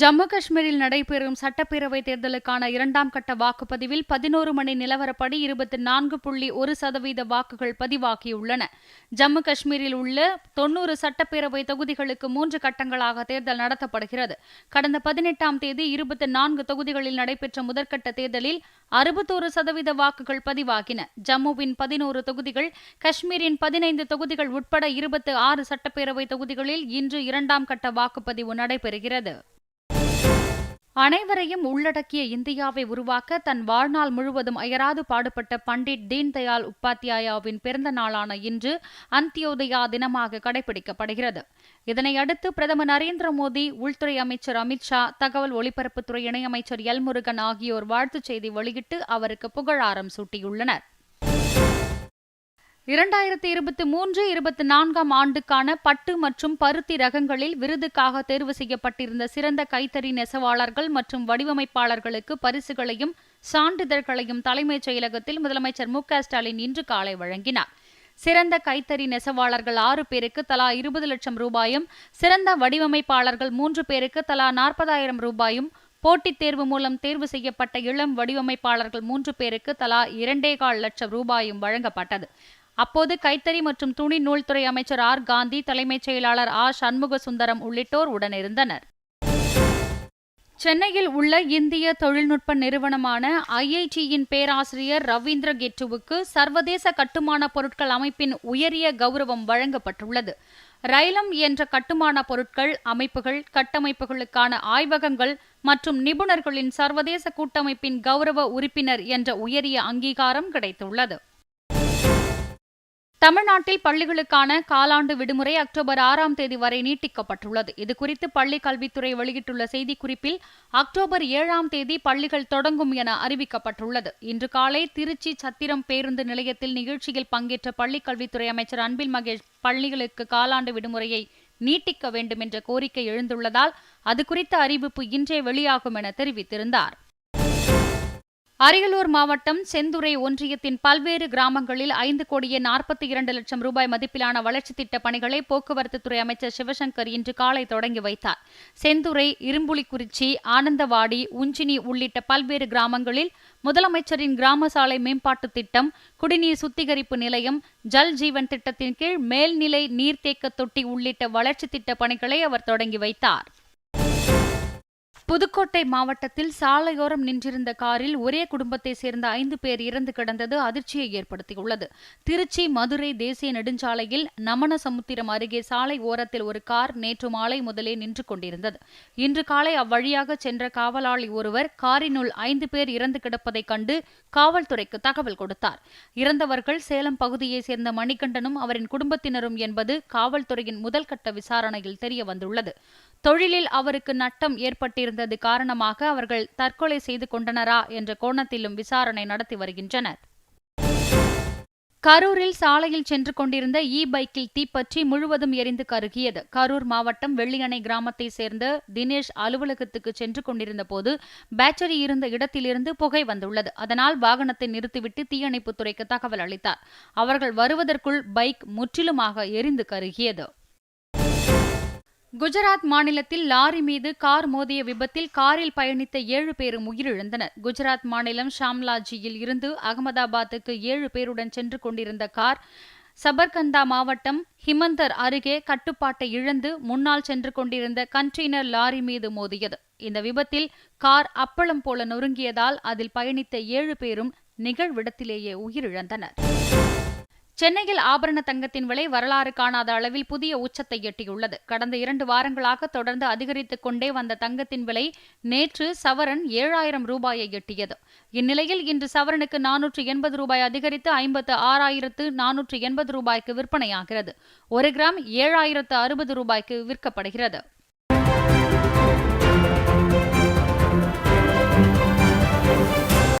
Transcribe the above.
ஜம்மு காஷ்மீரில் நடைபெறும் சட்டப்பேரவை தேர்தலுக்கான இரண்டாம் கட்ட வாக்குப்பதிவில் பதினோரு மணி நிலவரப்படி இருபத்தி நான்கு புள்ளி ஒரு சதவீத வாக்குகள் பதிவாகியுள்ளன. ஜம்மு காஷ்மீரில் உள்ள தொன்னூறு சட்டப்பேரவை தொகுதிகளுக்கு மூன்று கட்டங்களாக தேர்தல் நடத்தப்படுகிறது. கடந்த பதினெட்டாம் தேதி இருபத்தி நான்கு தொகுதிகளில் நடைபெற்ற முதற்கட்ட தேர்தலில் அறுபத்தோரு சதவீத வாக்குகள் பதிவாகின. ஜம்முவின் பதினோரு தொகுதிகள் காஷ்மீரின் பதினைந்து தொகுதிகள் உட்பட இருபத்தி ஆறு சட்டப்பேரவை தொகுதிகளில் இன்று இரண்டாம் கட்ட வாக்குப்பதிவு நடைபெறுகிறது. அனைவரையும் உள்ளடக்கிய இந்தியாவை உருவாக்க தன் வாழ்நாள் முழுவதும் அயராது பாடுபட்ட பண்டிட் தீன்தயாள் உபாத்யாயாவின் பிறந்த நாளான இன்று அந்தியோதயா தினமாக கடைபிடிக்கப்படுகிறது. இதனையடுத்து பிரதமர் நரேந்திர மோடி உள்துறை அமைச்சர் அமித்ஷா தகவல் ஒலிபரப்புத்துறை இணையமைச்சர் எல் முருகன் ஆகியோர் வாழ்த்துச் செய்தி வெளியிட்டு அவருக்கு புகழாரம் சூட்டியுள்ளனர். இரண்டாயிரத்தி இருபத்தி மூன்று இருபத்தி நான்காம் ஆண்டுக்கான பட்டு மற்றும் பருத்தி ரகங்களில் விருதுக்காக தேர்வு செய்யப்பட்டிருந்த சிறந்த கைத்தறி நெசவாளர்கள் மற்றும் வடிவமைப்பாளர்களுக்கு பரிசுகளையும் சான்றிதழ்களையும் தலைமைச் செயலகத்தில் முதலமைச்சர் மு ஸ்டாலின் இன்று காலை வழங்கினார். சிறந்த கைத்தறி நெசவாளர்கள் ஆறு பேருக்கு தலா இருபது லட்சம் ரூபாயும் சிறந்த வடிவமைப்பாளர்கள் மூன்று பேருக்கு தலா நாற்பதாயிரம் ரூபாயும் போட்டித் தேர்வு மூலம் தேர்வு செய்யப்பட்ட இளம் வடிவமைப்பாளர்கள் மூன்று பேருக்கு தலா இரண்டே கால் லட்சம் ரூபாயும் வழங்கப்பட்டது. அப்போது கைத்தறி மற்றும் துணி நூல்துறை அமைச்சர் ஆர். காந்தி தலைமைச் செயலாளர் ஆ. சண்முக சுந்தரம் உள்ளிட்டோர் உடனிருந்தனர். சென்னையில் உள்ள இந்திய தொழில்நுட்ப நிறுவனமான ஐஐடியின் பேராசிரியர் ரவீந்திர கெட்டுவுக்கு சர்வதேச கட்டுமான பொருட்கள் அமைப்பின் உயரிய கௌரவம் வழங்கப்பட்டுள்ளது. ரயிலம் என்ற கட்டுமான பொருட்கள் அமைப்புகள் கட்டமைப்புகளுக்கான ஆய்வகங்கள் மற்றும் நிபுணர்களின் சர்வதேச கூட்டமைப்பின் கௌரவ உறுப்பினர் என்ற உயரிய அங்கீகாரம் கிடைத்துள்ளது. தமிழ்நாட்டில் பள்ளிகளுக்கான காலாண்டு விடுமுறை அக்டோபர் ஆறாம் தேதி வரை நீட்டிக்கப்பட்டுள்ளது. இதுகுறித்து பள்ளி கல்வித்துறை வெளியிட்டுள்ள செய்திக்குறிப்பில் அக்டோபர் ஏழாம் தேதி பள்ளிகள் தொடங்கும் என அறிவிக்கப்பட்டுள்ளது. இன்று காலை திருச்சி சத்திரம் பேருந்து நிலையத்தில் நிகழ்ச்சியில் பங்கேற்ற பள்ளிக் கல்வித்துறை அமைச்சர் அன்பில் மகேஷ் பள்ளிகளுக்கு காலாண்டு விடுமுறையை நீட்டிக்க வேண்டும் என்ற கோரிக்கை எழுந்துள்ளதால் அது குறித்த அறிவிப்பு இன்றே வெளியாகும் என தெரிவித்திருந்தார். அரியலூர் மாவட்டம் செந்துறை ஒன்றியத்தின் பல்வேறு கிராமங்களில் ஐந்து கோடியே நாற்பத்தி இரண்டு லட்சம் ரூபாய் மதிப்பிலான வளர்ச்சித் திட்டப் பணிகளை போக்குவரத்துத்துறை அமைச்சர் சிவசங்கர் இன்று காலை தொடங்கி வைத்தார். செந்துறை இரும்புலிக்குறிச்சி ஆனந்தவாடி உஞ்சினி உள்ளிட்ட பல்வேறு கிராமங்களில் முதலமைச்சரின் கிராம சாலை மேம்பாட்டுத் திட்டம் குடிநீர் சுத்திகரிப்பு நிலையம் ஜல் ஜீவன் திட்டத்தின் கீழ் மேல்நிலை நீர்த்தேக்க தொட்டி உள்ளிட்ட வளர்ச்சித் திட்டப் பணிகளை அவர் தொடங்கி வைத்தார். புதுக்கோட்டை மாவட்டத்தில் சாலையோரம் நின்றிருந்த காரில் ஒரே குடும்பத்தை சேர்ந்த ஐந்து பேர் இறந்து கிடந்தது அதிர்ச்சியை ஏற்படுத்தியுள்ளது. திருச்சி மதுரை தேசிய நெடுஞ்சாலையில் நமனசமுத்திரம் அருகே சாலை ஓரத்தில் ஒரு கார் நேற்று மாலை முதலே நின்று கொண்டிருந்தது. இன்று காலை அவ்வழியாக சென்ற காவலாளி ஒருவர் காரினுள் ஐந்து பேர் இறந்து கிடப்பதைக் கண்டு காவல்துறைக்கு தகவல் கொடுத்தார். இறந்தவர்கள் சேலம் பகுதியைச் சேர்ந்த மணிகண்டனும் அவரின் குடும்பத்தினரும் என்பது காவல்துறையின் முதல்கட்ட விசாரணையில் தெரிய வந்துள்ளது தொழிலில் அவருக்கு நட்டம் ஏற்பட்டிருந்த ஏற்பட்டிருந்தது காரணமாக அவர்கள் தற்கொலை செய்து கொண்டனரா என்ற கோணத்திலும் விசாரணை நடத்தி வருகின்றனர். கரூரில் சாலையில் சென்று கொண்டிருந்த இ பைக்கில் தீப்பற்றி முழுவதும் எரிந்து கருகியது. கரூர் மாவட்டம் வெள்ளியணை கிராமத்தை சேர்ந்த தினேஷ் அலுவலகத்துக்கு சென்று கொண்டிருந்த போது பேட்டரி இருந்த இடத்திலிருந்து புகை வந்துள்ளது. அதனால் வாகனத்தை நிறுத்திவிட்டு தீயணைப்புத்துறைக்கு தகவல் அளித்தார். அவர்கள் வருவதற்குள் பைக் முற்றிலுமாக எரிந்து கருகியது. குஜராத் மாநிலத்தில் லாரி மீது கார் மோதிய விபத்தில் காரில் பயணித்த ஏழு பேரும் உயிரிழந்தனர். குஜராத் மாநிலம் ஷாம்லாஜியில் இருந்து அகமதாபாத்துக்கு ஏழு பேருடன் சென்று கொண்டிருந்த கார் சபர்கந்தா மாவட்டம் ஹிமந்தர் அருகே கட்டுப்பாட்டை இழந்து முன்னால் சென்று கொண்டிருந்த கண்டெய்னர் லாரி மீது மோதியது. இந்த விபத்தில் கார் அப்பளம் போல நொறுங்கியதால் அதில் பயணித்த ஏழு பேரும் நிகழ்விடத்திலேயே உயிரிழந்தனர். சென்னையில் ஆபரண தங்கத்தின் விலை வரலாறு காணாத அளவில் புதிய உச்சத்தை எட்டியுள்ளது. கடந்த இரண்டு வாரங்களாக தொடர்ந்து அதிகரித்துக் கொண்டே வந்த தங்கத்தின் விலை நேற்று சவரன் ஏழாயிரம் ரூபாயை எட்டியது. இந்நிலையில் இன்று சவரனுக்கு நானூற்று எண்பது ரூபாய் அதிகரித்து ஐம்பத்து ஆறாயிரத்து நானூற்று எண்பது ரூபாய்க்கு விற்பனையாகிறது. ஒரு கிராம் ஏழாயிரத்து அறுபது ரூபாய்க்கு விற்கப்படுகிறது.